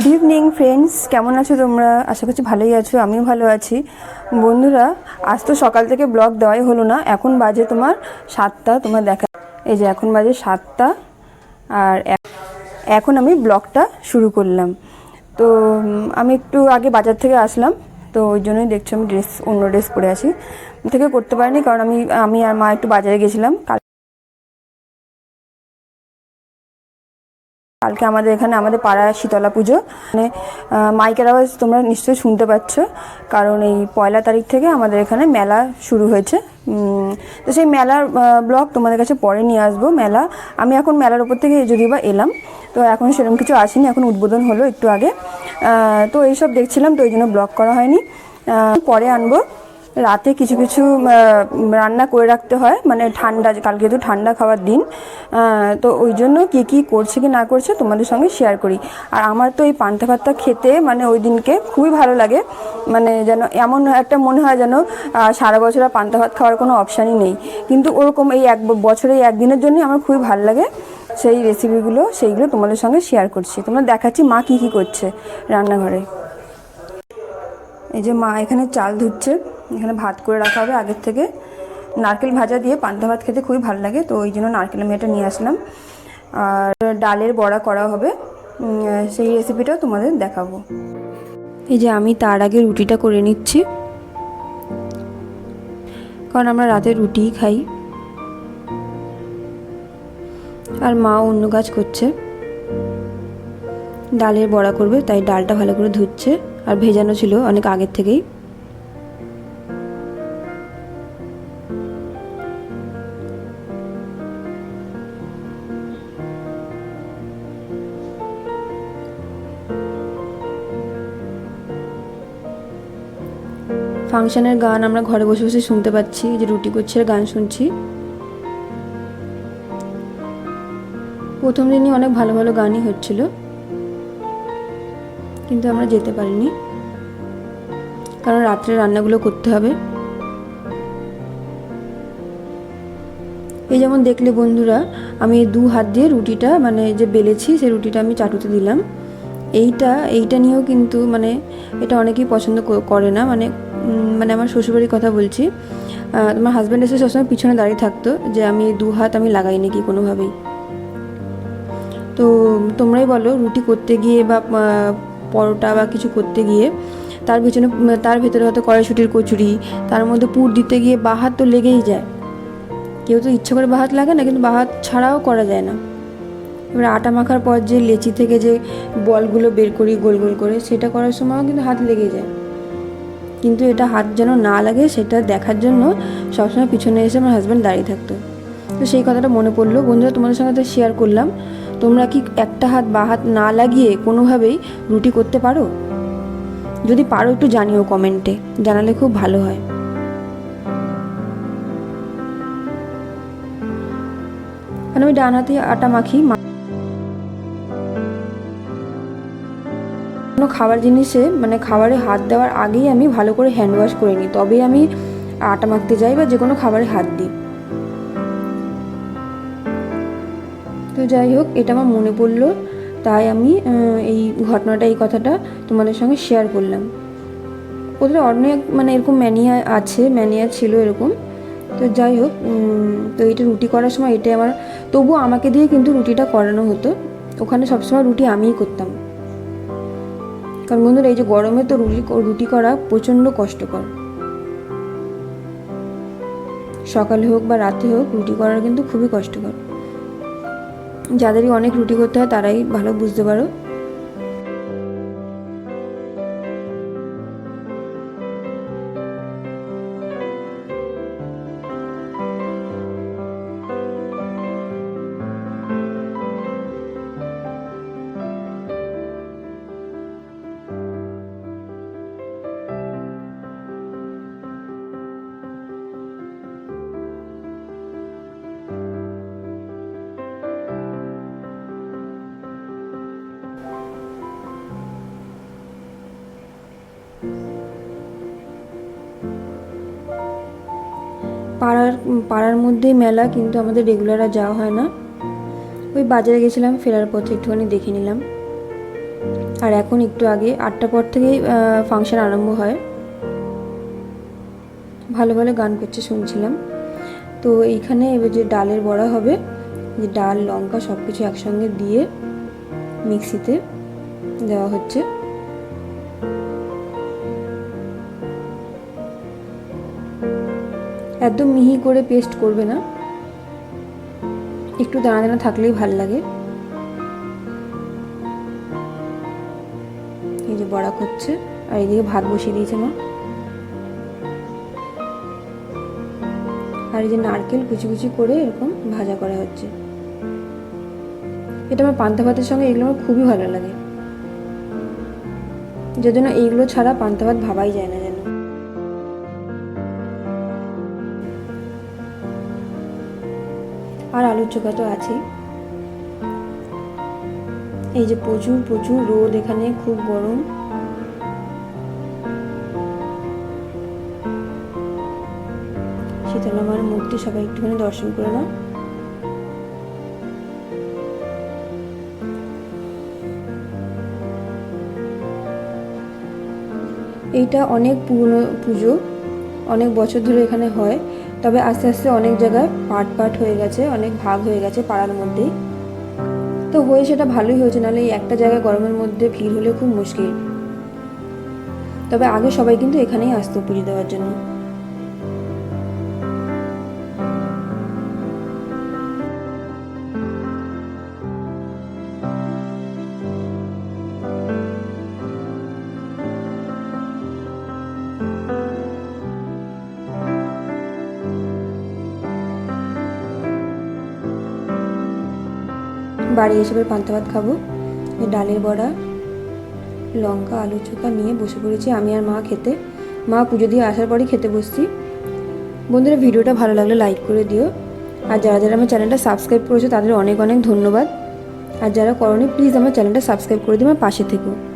Good evening friends কেমন আছো তোমরা? আশা করছি ভালোই আছো, আমিও ভালো আছি। বন্ধুরা, আজ তো সকাল থেকে ব্লগ দেওয়াই হলো না, এখন বাজে তোমার সাতটা, তোমার দেখা এই যে এখন বাজে সাতটা, আর এখন আমি ব্লগটা শুরু করলাম। তো আমি একটু আগে বাজার থেকে আসলাম, তো ওই জন্যই দেখছ আমি ড্রেস অন্য ড্রেস পরে আছি। থেকে করতে পারিনি, কারণ আমি আমি আর মা একটু বাজারে গেছিলাম, কাল কালকে আমাদের এখানে আমাদের পাড়ায় শীতলা পুজো। মানে মাইকের আওয়াজ তোমরা নিশ্চয়ই শুনতে পাচ্ছ, কারণ এই পয়লা তারিখ থেকে আমাদের এখানে মেলা শুরু হয়েছে। তো সেই মেলার ব্লগ তোমাদের কাছে পরে নিয়ে আসব মেলা। আমি এখন মেলার ওপর থেকে যদি বা এলাম, তো এখন সেরকম কিছু আসেনি, এখন উদ্বোধন হলো একটু আগে। তো এইসব দেখছিলাম, তো ওই জন্য ব্লগ করা হয়নি। পরে আনব। রাতে কিছু কিছু রান্না করে রাখতে হয়। মানে ঠান্ডা, কালকে তো ঠান্ডা খাওয়ার দিন। তো ওই জন্য কী কী করছে কি না করছে তোমাদের সঙ্গে শেয়ার করি। আর আমার তো এই পান্তা ভাতটা খেতে মানে ওই দিনকে খুবই ভালো লাগে। মানে যেন এমন একটা মনে হয় যেন সারা বছর আর পান্তা ভাত খাওয়ার কোনো অপশানই নেই। কিন্তু ওরকম এই এক বছরে এই একদিনের জন্যই আমার খুবই ভালো লাগে সেই রেসিপিগুলো সেইগুলো তোমাদের সঙ্গে শেয়ার করছি। তোমরা দেখাচ্ছি মা কী কী করছে রান্নাঘরে। এই যে মা এখানে চাল ধুচ্ছে। এখানে ভাত করে রাখা হবে আগের থেকে। নারকেল ভাজা দিয়ে পান্তা ভাত খেতে খুবই ভালো লাগে, তো ওই জন্য নারকেল এটা নিয়ে আসলাম। আর ডালের বড়া করা হবে সেই রেসিপিটাও তোমাদের দেখাবো। এই যে আমি তার আগে রুটিটা করে নিচ্ছি। কারণ আমরা রাতে রুটিই খাই। আর মা অন্য কাজ করছে। ডালের বড়া করবে, তাই ডালটা ভালো করে ধুচ্ছে। আর ভেজানো ছিল অনেক আগের থেকেই। ফাংশনের গান আমরা ঘরে বসে বসে শুনতে পাচ্ছি যে রুটি করছে গান শুনছি। প্রথম দিনই অনেক ভালো ভালো গানই হচ্ছিল, কিন্তু আমরা যেতে পারিনি। কারণ রাত্রে রান্নাগুলো করতে হবে। এই যেমন দেখলে বন্ধুরা, আমি দু হাত দিয়ে রুটিটা মানে যে বেলেছি সেই রুটিটা আমি চাটুতে দিলাম। এইটা এইটা নিয়েও কিন্তু মানে এটা অনেকেই পছন্দ করে না মানে মানে আমার শ্বশুরবাড়ির কথা বলছি। আহ, তোমার হাজব্যান্ড এসে সবসময় পিছনে দাঁড়িয়ে থাকতো যে আমি দু হাত আমি লাগাইনি কি কোনোভাবেই। তো তোমরাই বলো রুটি করতে গিয়ে বা পরোটা বা কিছু করতে গিয়ে তার পিছনে তার ভেতরে হয়তো কড়াইশুটির কচুরি তার মধ্যে পুর দিতে গিয়ে বাহাত তো লেগেই যায়। কেউ তো ইচ্ছে করে বাহাত লাগে না কিন্তু বাহাত ছাড়াও করা যায় না। এবার আটা মাখার পর যে লেচি থেকে যে বলগুলো বের করি গোল গোল করে সেটা করার সময়ও কিন্তু হাত লেগে যায়। কিন্তু এটা হাত যেন না লাগে, সেটা দেখার জন্য সবসময় পিছনে এসে আমার হাজব্যান্ড দাঁড়িয়ে থাকতো। তো সেই কথাটা মনে পড়ল। বন্ধুরা, তোমাদের সঙ্গে তো শেয়ার করলাম। তোমরা কি একটা হাত বা হাত না লাগিয়ে কোনোভাবেই রুটি করতে পারো? যদি পারো একটু জানিও কমেন্টে জানালে খুব ভালো হয়। আমি ডান হাতে আটা মাখি কোনো খাবার জিনিসে মানে খাবারে হাত দেওয়ার আগেই আমি ভালো করে হ্যান্ড ওয়াশ করে নিই। তবেই আমি আটা মাখতে যাই বা যে কোনো খাবারে হাত দিই। তো যাই হোক, এটা আমার মনে পড়ল। তাই আমি এই ঘটনাটা, এই কথাটা তোমাদের সঙ্গে শেয়ার করলাম। ওদের অনেক মানে এরকম ম্যানিয়া আছে ম্যানিয়া ছিল এরকম। তো যাই হোক তো এটা রুটি করার সময় এটাই আমার, তবুও আমাকে দিয়ে কিন্তু রুটিটা করানো হতো। ওখানে সবসময় রুটি আমিই করতাম। কারণ বন্ধুরা, এই যে গরমে তো রুটি রুটি করা প্রচণ্ড কষ্টকর। সকালে হোক বা রাতে হোক, রুটি করা কিন্তু খুবই কষ্টকর। যাদেরই অনেক রুটি করতে হয়, তারাই ভালো বুঝতে পারো। পাড়ার পাড়ার মধ্যেই মেলা, কিন্তু আমাদের রেগুলার আর যাওয়া হয় না। ওই বাজারে গেছিলাম, ফেরার পথে একটুখানি দেখে নিলাম। আর এখন একটু আগে, আটটা পর থেকেই ফাংশন আরম্ভ হয়। ভালো ভালো গান করছে শুনছিলাম। তো এইখানে এবার যে ডালের বড়া হবে, যে ডাল, লঙ্কা সব কিছু একসঙ্গে দিয়ে মিক্সিতে দেওয়া হচ্ছে। একদম মিহি করে পেস্ট করবে না। একটু দানা দানা থাকলেই ভালো লাগে। এই যে বড়া করছে, আর এদিকে ভাত বসিয়ে দিয়েছে মা। আর এই যে নারকেল কুচি কুচি করে এরকম ভাজা করা হচ্ছে। এটা আমার পান্তা ভাতের সঙ্গে, এগুলো আমার খুবই ভালো লাগে। যে জন্য এইগুলো ছাড়া পান্তা ভাত ভাবাই যায় না। আর আলুর চোখা তো আছেই। এই যে প্রচুর প্রচুর রোদ এখানে, খুব গরম। শীতলা মার মূর্তি সবাই একটুখানি দর্শন করে নাও। এইটা অনেক পুরনো পুজো, অনেক বছর ধরে এখানে হয়। তবে আস্তে আস্তে অনেক জায়গায় পার্ট পার্ট হয়ে গেছে, অনেক ভাগ হয়ে গেছে পাড়ার মধ্যেই। তো হয়ে সেটা ভালোই হয়েছে, নাহলে এই একটা জায়গায় গরমের মধ্যে ভিড় হলে খুব মুশকিল। তবে আগে সবাই কিন্তু এখানেই আসতো পুজো দেওয়ার জন্য। বাড়ি হিসেবে পান্তা ভাত খাব। ডালের বড়া, লঙ্কা, আলু চোখা নিয়ে বসে পড়েছি আমি আর মা খেতে। মা পুজো দিয়ে আসার পরই খেতে বসছি। বন্ধুরা, ভিডিওটা ভালো লাগলে লাইক করে দিও। আর যারা যারা আমার চ্যানেলটা সাবস্ক্রাইব করেছ, তাদের অনেক অনেক ধন্যবাদ। আর যারা করনি প্লিজ আমার চ্যানেলটা সাবস্ক্রাইব করে দিও, আমার পাশে থেকো।